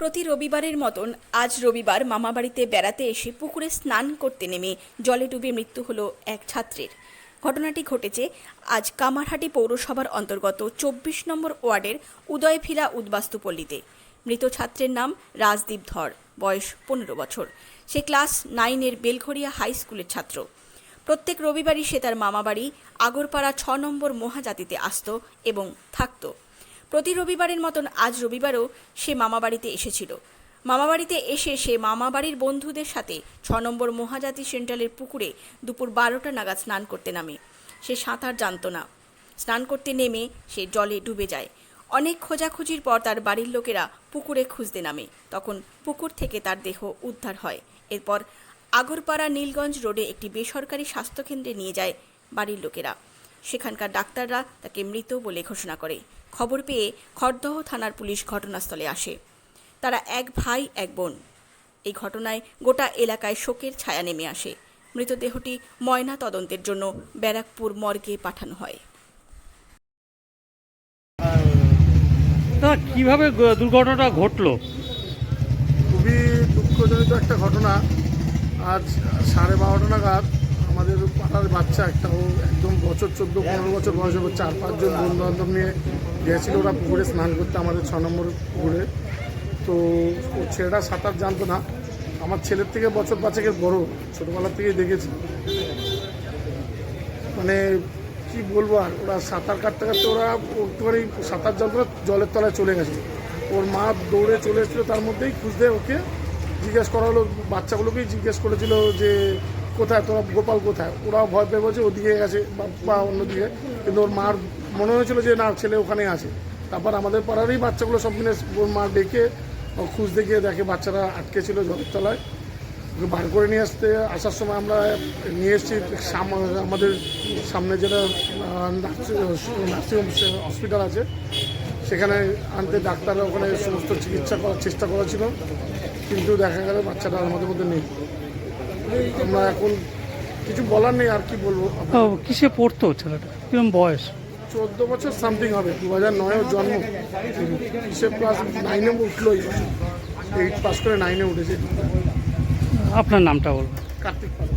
প্রতি রবিবারের মতন আজ রবিবার মামাবাড়িতে বেড়াতে এসে পুকুরে স্নান করতে নেমে জলে ডুবে মৃত্যু হলো এক ছাত্রের। ঘটনাটি ঘটেছে আজ কামারহাটি পৌরসভার অন্তর্গত চব্বিশ নম্বর ওয়ার্ডের উদয়ভিলা উদ্বাস্তুপল্লীতে। মৃত ছাত্রের নাম রাজদীপ ধর, বয়স পনেরো বছর। সে ক্লাস নাইনের বেলঘরিয়া হাই স্কুলের ছাত্র। প্রত্যেক রবিবারই সে তার মামাবাড়ি আগরপাড়া ছ নম্বর মহাজাতিতে আসত এবং থাকতো। প্রতি রবিবারের মতন আজ রবিবারও সে মামাবাড়িতে এসেছিল। মামাবাড়িতে এসে সে মামাবাড়ির বন্ধুদের সাথে ছ নম্বর মহাজাতি সেন্ট্রালের পুকুরে দুপুর বারোটা নাগাদ স্নান করতে নামে। সে সাঁতার জানতো না। স্নান করতে নেমে সে জলে ডুবে যায়। অনেক খোঁজাখুঁজির পর তার বাড়ির লোকেরা পুকুরে খুঁজতে নামে। তখন পুকুর থেকে তার দেহ উদ্ধার হয়। এরপর আগরপাড়া নীলগঞ্জ রোডে একটি বেসরকারি স্বাস্থ্যকেন্দ্রে নিয়ে যায় বাড়ির লোকেরা। সেখানকার ডাক্তাররা তাকে মৃত বলে ঘোষণা করে। খবর পেয়ে খড়দহ থানার পুলিশ ঘটনাস্থলে আসে। তারা এক ভাই এক বোন। এই ঘটনায় গোটা এলাকায় শোকের ছায়া নেমে আসে। মৃতদেহটি ময়না তদন্তের জন্য ব্যারাকপুর মর্গে পাঠানো হয়। তা কীভাবে দুর্ঘটনাটা ঘটলো? খুবই দুঃখজনিত একটা ঘটনা। আজ সাড়ে বারোটা নাগাদ আমাদের পাড়ার বাচ্চা একটা ও একদম বছর চোদ্দ পনেরো বছর বয়স হবে চার পাঁচজন বন্ধু বান্ধব নিয়ে গিয়েছিল ওরা পুকুরে স্নান করতে আমাদের ছ নম্বর পুকুরে। তো ও ছেলেটা সাঁতার জানতো না। আমার ছেলের থেকে বছর পাঁচেকের বড় ছোটোবেলার থেকেই দেখেছি। মানে কি বলব আর ওরা সাঁতার কাটতে কাটতে ওরা একটুখানি সাঁতার জানতো না, জলের তলায় চলে গেছে। ওর মা দৌড়ে চলে এসেছিল তার মধ্যেই খুঁজতে ওকে জিজ্ঞেস করা হলো বাচ্চাগুলোকেই জিজ্ঞেস করেছিল যে কোথায় তোরা গোপাল কোথায়? ওরাও ভয় পেয়ে বলছে ওদিকে গেছে বা অন্যদিকে। কিন্তু ওর মার মনে হয়েছিল যে না, ছেলে ওখানে আছে। তারপর আমাদের পাড়ারই বাচ্চাগুলো সব মিলে মা ডেকে খুঁজতে গিয়ে দেখে বাচ্চারা আটকে ছিল জলের তলায়। বার করে নিয়ে আসতে আসার সময় আমরা নিয়ে এসেছি আমাদের সামনে যেটা নার্সিং হসপিটাল আছে। সেখানে আনতে ডাক্তাররা ওখানে সমস্ত চিকিৎসা করার চেষ্টা করেছিল। কিন্তু দেখা গেল বাচ্চাটা আমাদের মধ্যে নেই। আমরা এখন কিছু বলার নেই, আর কি বলব? কিসে পড়তো ছেলেটা? কিরম বয়স? চোদ্দ বছর সামথিং হবে দু হাজার নয়ের জন্ম। সে ক্লাস নাইনে উঠল এইট পাস করে নাইনে উঠেছে। আপনার নামটা বলব কার্তিক পাল।